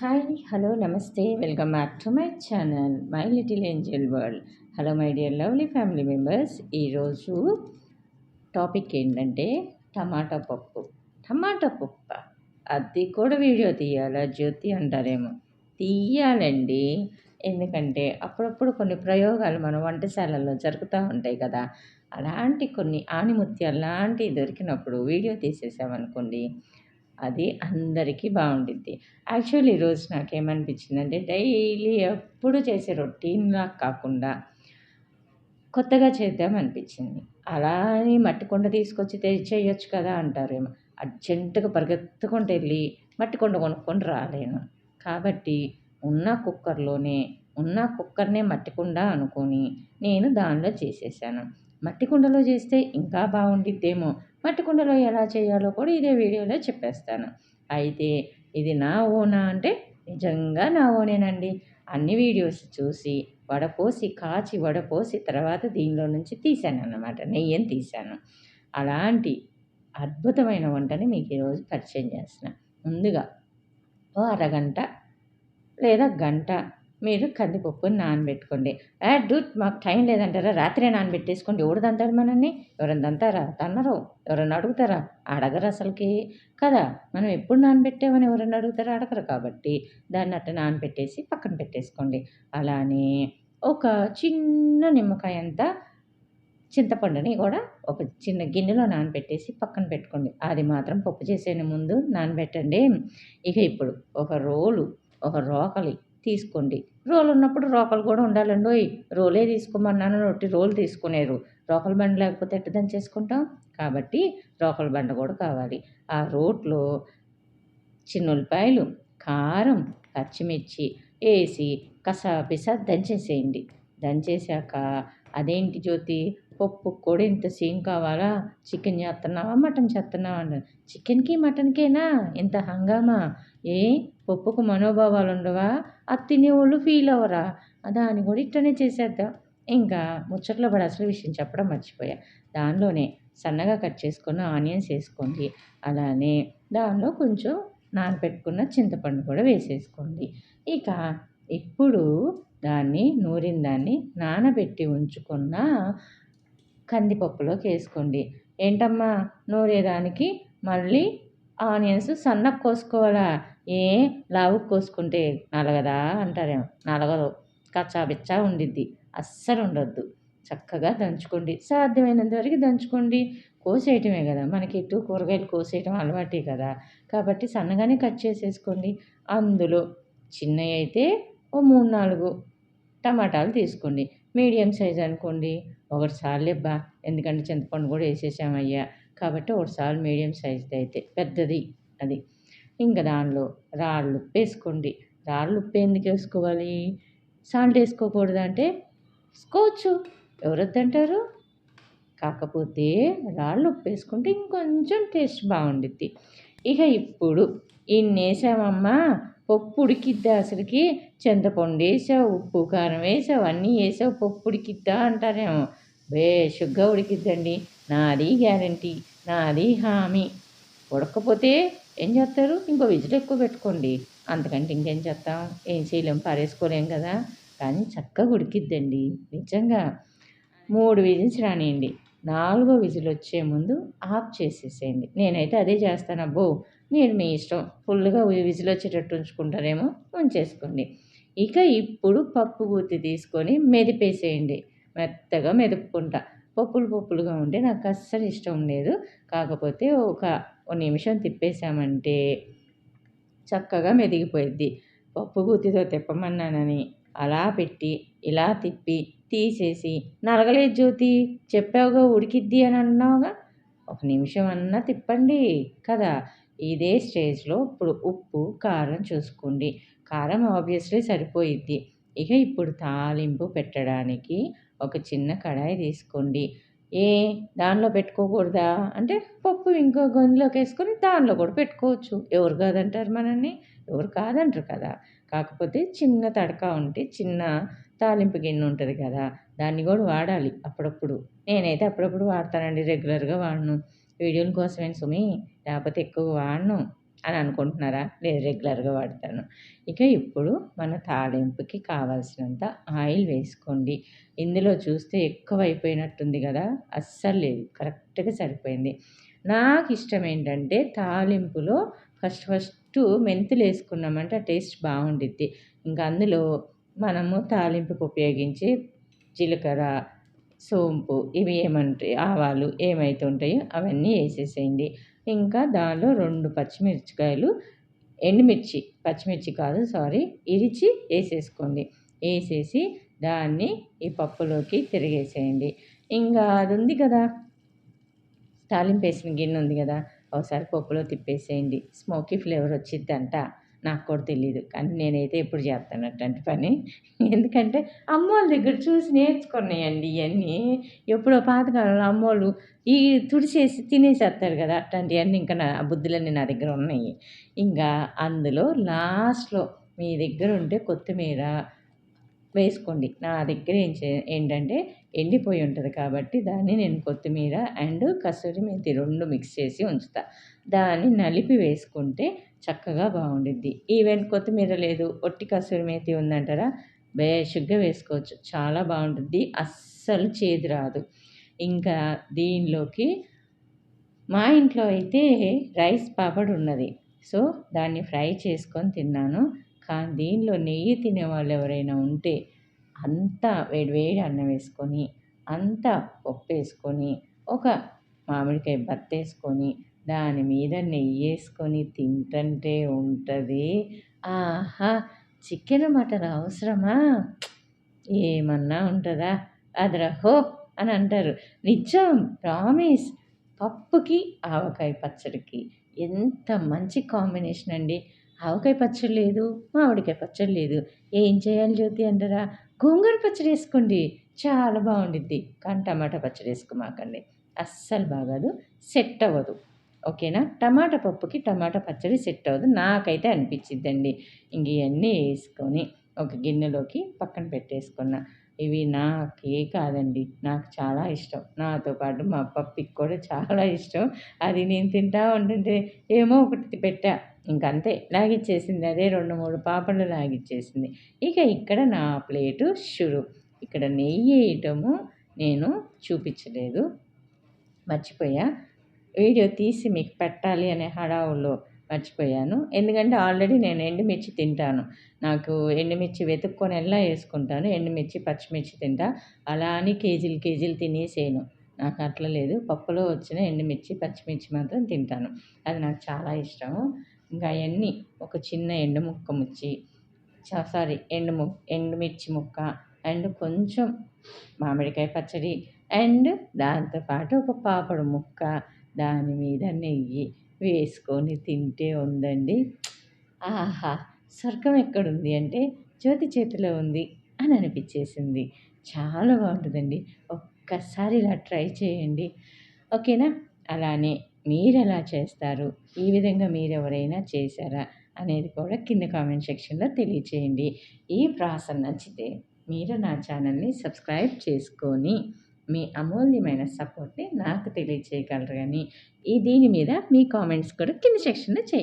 Hi hello namaste welcome back to my channel my little angel world hello my dear lovely family members ఈరోజు topic ఏంటంటే టమాటా పప్పు. టమాటా పప్పు. అది కూడా video తీయాలా? జ్యోతి అంటారేమో. తీయాలండి. ఎందుకంటే అప్పుడప్పుడు కొన్ని ప్రయోగాలు మన వంటశాలల్లో జరుగుతూ ఉంటాయి కదా. అలాంటి కొన్ని ఆణిముత్యాలు లాంటివి దొరికినప్పుడు వీడియో తీసేసామనుకోండి అది అందరికీ బాగుండిద్ది. యాక్చువల్లీ ఈరోజు నాకేమనిపించిందంటే డైలీ ఎప్పుడు చేసే రొటీన్లా కాకుండా కొత్తగా చేద్దాం అనిపించింది అలా అని మట్టి తీసుకొచ్చి చేయొచ్చు కదా అంటారేమో. అర్జెంటుగా పరిగెత్తుకుంటూ వెళ్ళి మట్టికొండ కొనుక్కొని రాలేను. కాబట్టి ఉన్న కుక్కర్లోనే ఉన్న కుక్కర్నే మట్టి కుండ అనుకొని నేను దానిలో చేసేసాను. మట్టి కుండలో చేస్తే ఇంకా బాగుండిద్దేమో. మట్టి కుండలో ఎలా చేయాలో కూడా ఇదే వీడియోలో చెప్పేస్తాను. అయితే ఇది నా ఓనా అంటే నిజంగా నా ఓనేనండి. అన్ని వీడియోస్ చూసి వడపోసి కాచి వడపోసి తర్వాత దీనిలో నుంచి తీశాను అన్నమాట నెయ్యం తీశాను అలాంటి అద్భుతమైన వంటని మీకు ఈరోజు పరిచయం చేస్తున్నా. ముందుగా ఓ అరగంట లేదా గంట మీరు కందిపప్పుని నానబెట్టుకోండి. డూట్ మాకు టైం లేదంటారా? రాత్రే నానబెట్టేసుకోండి. ఎవరు మనల్ని? ఎవరైనా దంతారా? తన్నరు. ఎవరైనా అడుగుతారా? అడగరు అసలుకి. కదా? మనం ఎప్పుడు నానబెట్టామని ఎవరన్నా అడుగుతారా? అడగరు కాబట్టి దాన్ని అట్ట నానబెట్టేసి పక్కన పెట్టేసుకోండి. అలానే ఒక చిన్న నిమ్మకాయ అంతా చింతపండుని కూడా ఒక చిన్న గిన్నెలో నానబెట్టేసి పక్కన పెట్టుకోండి. అది మాత్రం పప్పు చేసే ముందు నానబెట్టండి. ఇక ఇప్పుడు ఒక రోలు ఒక రోకలి తీసుకోండి. రోల్ ఉన్నప్పుడు రోకలు కూడా ఉండాలండి. రోలే తీసుకోమన్నాను. రొట్టి రోల్ తీసుకునేరు. రోకల బండ లేకపోతే ఎట్ట దంచేసుకుంటాం? కాబట్టి రోకల బండ కూడా కావాలి. ఆ రోట్లో చిన్నులపాయలు కారం పచ్చిమిర్చి వేసి కసా పిసా దంచేసేయండి. దంచేసాక అదేంటి జ్యోతి? పప్పు కూడా ఇంత సేమ్ కావాలా? చికెన్ చేస్తున్నావా? మటన్ చేస్తున్నావా? అన్నారు చికెన్కి మటన్కేనా? ఇంత హంగామా? ఏ? పప్పుకు మనోభావాలు ఉండవా? అది తినేవాళ్ళు ఫీల్ అవ్వరా? దాన్ని కూడా ఇట్టనే చేసేద్దాం. ఇంకా ముచ్చట్లో పడి అసలు విషయం చెప్పడం మర్చిపోయా. దానిలోనే సన్నగా కట్ చేసుకున్న ఆనియన్స్ వేసుకోండి. అలానే దానిలో కొంచెం నానబెట్టుకున్న చింతపండు కూడా వేసేసుకోండి. ఇక ఇప్పుడు దాన్ని నూరిన దాన్ని నానబెట్టి ఉంచుకున్న కందిపప్పులోకి వేసుకోండి. ఏంటమ్మా? నూరేదానికి మళ్ళీ ఆనియన్స్ సన్నగా కోసుకోవాలా? ఏ? లావు కోసుకుంటే నలగదా అంటారేమో. నలగదు. కచ్చాబిచ్చా ఉండిద్ది. అస్సలు ఉండొద్దు. చక్కగా దంచుకోండి. సాధ్యమైనంత వరకు దంచుకోండి. కోసేయటమే కదా. మనకి ఇటు కూరగాయలు కోసేయటం అలవాటే కదా. కాబట్టి సన్నగానే కట్ చేసేసుకోండి. అందులో చిన్నవి అయితే ఓ మూడు నాలుగు టమాటాలు తీసుకోండి. మీడియం సైజ్ అనుకోండి. ఒకటి సార్లేబ్బా ఎందుకంటే చింతపండు కూడా వేసేసామయ్యా. కాబట్టి ఒకటిసారి మీడియం సైజ్ది అయితే పెద్దది అది. ఇంకా దానిలో రాళ్ళు ఉప్పు వేసుకోండి. రాళ్ళు ఉప్పు ఎందుకు వేసుకోవాలి? సాల్ట్ వేసుకోకూడదు అంటే? వేసుకోవచ్చు. ఎవరు వద్దంటారు కాకపోతే రాళ్ళు ఉప్పు వేసుకుంటే ఇంకొంచెం టేస్ట్ బాగుండిద్ది. ఇక ఇప్పుడు ఇన్ని వేసామమ్మా. పప్పు ఉడికిద్ది అసలుకి. చింతపండు వేసావు ఉప్పు కారం వేసావు అన్నీ వేసావు పప్పు ఉడికిద్దా అంటారేమో బేషుగ్గా ఉడికిద్దండి. నాది గ్యారంటీ నాది హామీ. ఉడకపోతే ఏం చేస్తారు? ఇంకో విజిల్ ఎక్కువ పెట్టుకోండి. అంతకంటే ఇంకేం చేస్తాం? ఏం చేయలేం పారేసుకోలేం కదా. కానీ చక్కగా ఉడికిద్దండి నిజంగా. మూడు విజిల్స్ రానియండి. నాలుగో విజిల్ వచ్చే ముందు ఆఫ్ చేసేసేయండి. నేనైతే అదే చేస్తాను. అబ్బో మీరు మీ ఇష్టం. ఫుల్గా విజిల్ వచ్చేటట్టు ఉంచుకుంటారేమో ఉంచేసుకోండి. ఇక ఇప్పుడు పప్పు గుత్తి తీసుకొని మెదిపేసేయండి. మెత్తగా మెదుపుకుంటా. పప్పులు పప్పులుగా ఉంటే నాకు అస్సలు ఇష్టం లేదు. కాకపోతే ఒక నిమిషం తిప్పేసామంటే చక్కగా మెదిగిపోయిద్ది. పప్పు గుత్తితో తిప్పమన్నానని అలా పెట్టి ఇలా తిప్పి తీసేసి నలగలేదు జ్యోతి చెప్పావుగా ఉడికిద్ది అని అన్నావుగా? ఒక నిమిషం అన్నా తిప్పండి కదా. ఇదే స్టేజ్లో ఇప్పుడు ఉప్పు కారం చూసుకోండి. కారం ఆబ్వియస్లీ సరిపోయిద్ది. ఇక ఇప్పుడు తాలింపు పెట్టడానికి ఒక చిన్న కడాయి తీసుకోండి. ఏ? దానిలో పెట్టుకోకూడదా? అంటే పప్పు ఇంకో గొంతులోకి వేసుకొని దానిలో కూడా పెట్టుకోవచ్చు. ఎవరు కాదంటారు మనల్ని? ఎవరు కాదంటారు కదా. కాకపోతే చిన్న తడక ఉంటే చిన్న తాలింపు గిన్నె ఉంటుంది కదా. దాన్ని కూడా వాడాలి అప్పుడప్పుడు. నేనైతే అప్పుడప్పుడు వాడతానండి రెగ్యులర్గా వాడను. వీడియోల కోసమే సుమి? లేకపోతే ఎక్కువ వాడను. అని అనుకుంటున్నారా? లేదు రెగ్యులర్గా వాడతాను. ఇక ఇప్పుడు మన తాలింపుకి కావాల్సినంత ఆయిల్ వేసుకోండి. ఇందులో చూస్తే ఎక్కువ అయిపోయినట్టుంది కదా? అస్సలు లేదు. కరెక్ట్గా సరిపోయింది. నాకు ఇష్టం ఏంటంటే తాలింపులో ఫస్ట్ ఫస్ట్ మెంతులు వేసుకున్నామంటే ఆ టేస్ట్ బాగుండిద్ది. ఇంకా అందులో మనము తాలింపుకు ఉపయోగించే జీలకర్ర సోంపు ఇవి ఏమంటాయి ఆవాలు ఏమైతుంటాయో అవన్నీ వేసేసేయండి. ఇంకా దానిలో రెండు పచ్చిమిరపకాయలు ఎండుమిర్చి పచ్చిమిర్చి కాదు సారీ ఇరిచి వేసేసుకోండి. వేసేసి దాన్ని ఈ పప్పులోకి తిరిగేసేయండి. ఇంకా అది ఉంది కదా తాలింపు వేసిన గిన్నె ఉంది కదా ఒకసారి పప్పులో తిప్పేసేయండి. స్మోకీ ఫ్లేవర్ వచ్చిద్దంట నాకు కూడా తెలియదు కానీ నేనైతే ఎప్పుడు చేస్తాను అట్లాంటి పని. ఎందుకంటే అమ్మోళ్ళ దగ్గర చూసి నేర్చుకున్నాయండి ఇవన్నీ ఎప్పుడో పాతకాలంలో అమ్మోళ్ళు ఈ తుడిచేసి తినేసేస్తారు కదా అట్లాంటివన్నీ ఇంకా నా బుద్ధులన్నీ నా దగ్గర ఉన్నాయి. ఇంకా అందులో లాస్ట్లో మీ దగ్గర ఉంటే కొత్తిమీర వేసుకోండి. నా దగ్గర ఏం చే ఏంటంటే ఎండిపోయి ఉంటుంది కాబట్టి దాన్ని నేను కొత్తిమీర అండ్ కసూరి మెంతి రెండు మిక్స్ చేసి ఉంచుతా. దాన్ని నలిపి వేసుకుంటే చక్కగా బాగుండిద్ది. ఈవెన్ కొత్తిమీర లేదు ఒట్టి కసూరి మెంతి ఉందంటారా? బేషుగ్గా వేసుకోవచ్చు. చాలా బాగుంటుంది అస్సలు చేదు రాదు. ఇంకా దీనిలోకి మా ఇంట్లో అయితే రైస్ పాపడ్ ఉన్నది. సో దాన్ని ఫ్రై చేసుకొని తిన్నాను. కానీ దీనిలో నెయ్యి తినే వాళ్ళు ఎవరైనా ఉంటే అంతా వేడి వేడి అన్నం వేసుకొని అంతా పప్పు వేసుకొని ఒక మామిడికాయ బత్తేసుకొని దాని మీద నెయ్యి వేసుకొని తింటుంటే ఉంటుంది. ఆహా! చికెన్ మటన్ అవసరమా? ఏమన్నా ఉంటుందా? అదరహో! అని అంటారు. నిజం ప్రామిస్. పప్పుకి ఆవకాయ పచ్చడికి. ఎంత మంచి కాంబినేషన్ అండి. ఆవకాయ పచ్చడి లేదు మామిడికాయ పచ్చడి లేదు. ఏం చేయాలి జ్యోతి అంటారా? గోంగూర పచ్చడి వేసుకోండి. చాలా బాగుండిద్ది. కానీ టమాటా పచ్చడి వేసుకోమాకండి. అస్సలు బాగోదు. సెట్ అవ్వదు. ఓకేనా? టమాటా పప్పుకి టమాటా పచ్చడి సెట్ అవ్వదు. నాకైతే అనిపించిద్దండి. ఇంక ఇవన్నీ వేసుకొని ఒక గిన్నెలోకి పక్కన పెట్టేసుకున్న. ఇవి నాకే కాదండి. నాకు చాలా ఇష్టం. నాతో పాటు మా పప్పికి కూడా చాలా ఇష్టం. అది నేను తింటా ఉంటుంటే ఏమో ఒకటి పెట్టా. ఇంకంతే. లాగిచ్చేసింది. అదే రెండు మూడు పాపలు లాగిచ్చేసింది. ఇక ఇక్కడ నా ప్లేటు షురు. ఇక్కడ నెయ్యి వేయటము నేను చూపించలేదు. మర్చిపోయా. వీడియో తీసి మీకు పెట్టాలి అనే హడావుల్లో మర్చిపోయాను. ఎందుకంటే ఆల్రెడీ నేను ఎండుమిర్చి తింటాను. నాకు ఎండుమిర్చి వెతుక్కొని ఎలా వేసుకుంటాను? ఎండుమిర్చి పచ్చిమిర్చి తింటా. అలా అని కేజీలు కేజీలు తినేసేయను నాకు అట్లా లేదు. పప్పులో వచ్చిన ఎండుమిర్చి పచ్చిమిర్చి మాత్రం తింటాను. అది నాకు చాలా ఇష్టము ఇంకా అవన్నీ ఒక చిన్న ఎండు ముక్క ముచ్చి సారీ ఎండు ము ఎండుమిర్చి ముక్క అండ్ కొంచెం మామిడికాయ పచ్చడి అండ్ దాంతోపాటు ఒక పాపడు ముక్క దాని మీద నెయ్యి వేసుకొని తింటే ఉందండి. ఆహా! స్వర్గం ఎక్కడుంది అంటే జ్యోతి చేతిలో ఉంది అని అనిపించేసింది. చాలా బాగుంటుందండి. ఒక్కసారి ఇలా ట్రై చేయండి. ఓకేనా? అలానే మీరు ఎలా చేస్తారు? ఈ విధంగా మీరు ఎవరైనా చేశారా అనేది కూడా కింద కామెంట్ సెక్షన్లో తెలియచేయండి. ఈ ప్రాసెస్ నచ్చితే మీరు నా ఛానల్ని సబ్స్క్రైబ్ చేసుకొని మీ అమూల్యమైన సపోర్ట్ని నాకు తెలియచేయగలరు కానీ ఈ దీని మీద మీ కామెంట్స్ కూడా కింద సెక్షన్లో చేయండి.